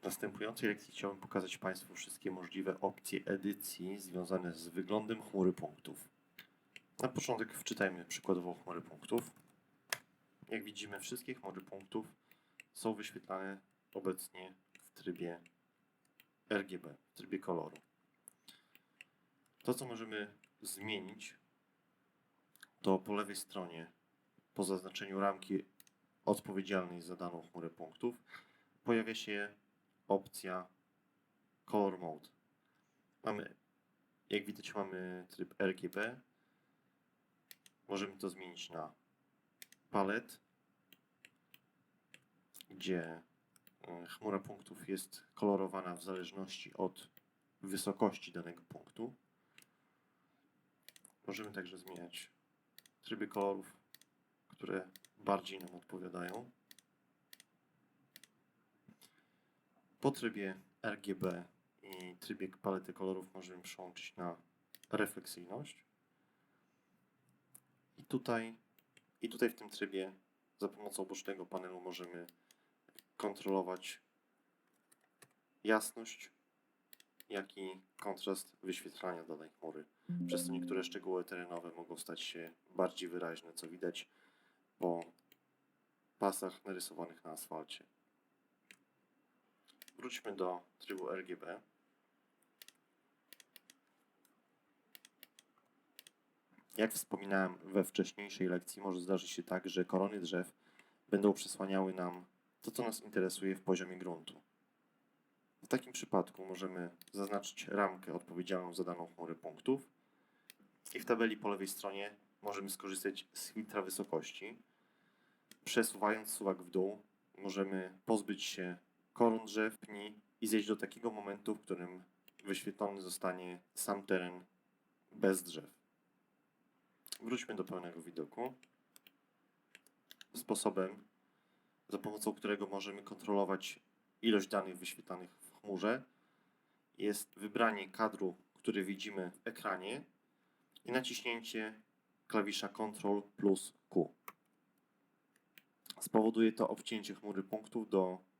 W następującej lekcji chciałbym pokazać Państwu wszystkie możliwe opcje edycji związane z wyglądem chmury punktów. Na początek wczytajmy przykładowo chmury punktów. Jak widzimy, wszystkie chmury punktów są wyświetlane obecnie w trybie RGB, w trybie koloru. To, co możemy zmienić, to po lewej stronie, po zaznaczeniu ramki odpowiedzialnej za daną chmurę punktów, pojawia się opcja Color Mode. Mamy, jak widać, mamy tryb RGB. Możemy to zmienić na palet, gdzie e, chmura punktów jest kolorowana w zależności od wysokości danego punktu. Możemy także zmieniać tryby kolorów, które bardziej nam odpowiadają. Po trybie RGB i trybie palety kolorów możemy przełączyć na refleksyjność. I tutaj, I tutaj w tym trybie za pomocą bocznego panelu możemy kontrolować jasność, jak i kontrast wyświetlania danej chmury. Przez to niektóre szczegóły terenowe mogą stać się bardziej wyraźne, co widać po pasach narysowanych na asfalcie. Wróćmy do trybu RGB. Jak wspominałem we wcześniejszej lekcji, może zdarzyć się tak, że korony drzew będą przesłaniały nam to, co nas interesuje w poziomie gruntu. W takim przypadku możemy zaznaczyć ramkę odpowiedzialną za daną chmurę punktów i w tabeli po lewej stronie możemy skorzystać z filtra wysokości. Przesuwając suwak w dół, możemy pozbyć się koron drzew, pni i zejść do takiego momentu, w którym wyświetlony zostanie sam teren bez drzew. Wróćmy do pełnego widoku. Sposobem, za pomocą którego możemy kontrolować ilość danych wyświetlanych w chmurze, jest wybranie kadru, który widzimy w ekranie i naciśnięcie klawisza Ctrl plus Q. Spowoduje to obcięcie chmury punktów do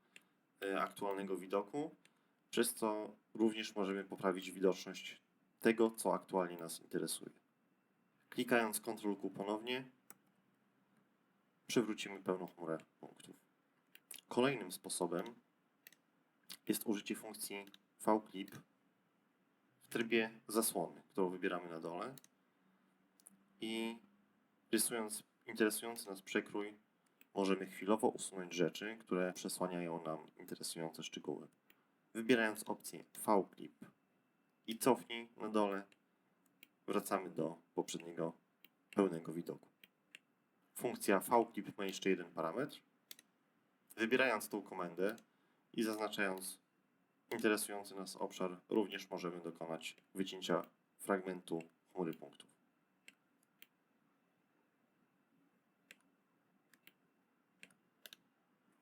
aktualnego widoku, przez co również możemy poprawić widoczność tego, co aktualnie nas interesuje. Klikając Ctrl Q ponownie, przywrócimy pełną chmurę punktów. Kolejnym sposobem jest użycie funkcji VClip w trybie zasłony, którą wybieramy na dole i rysując interesujący nas przekrój możemy chwilowo usunąć rzeczy, które przesłaniają nam interesujące szczegóły. Wybierając opcję VClip i cofnij na dole, wracamy do poprzedniego pełnego widoku. Funkcja VClip ma jeszcze jeden parametr. Wybierając tą komendę i zaznaczając interesujący nas obszar, również możemy dokonać wycięcia fragmentu chmury punktów.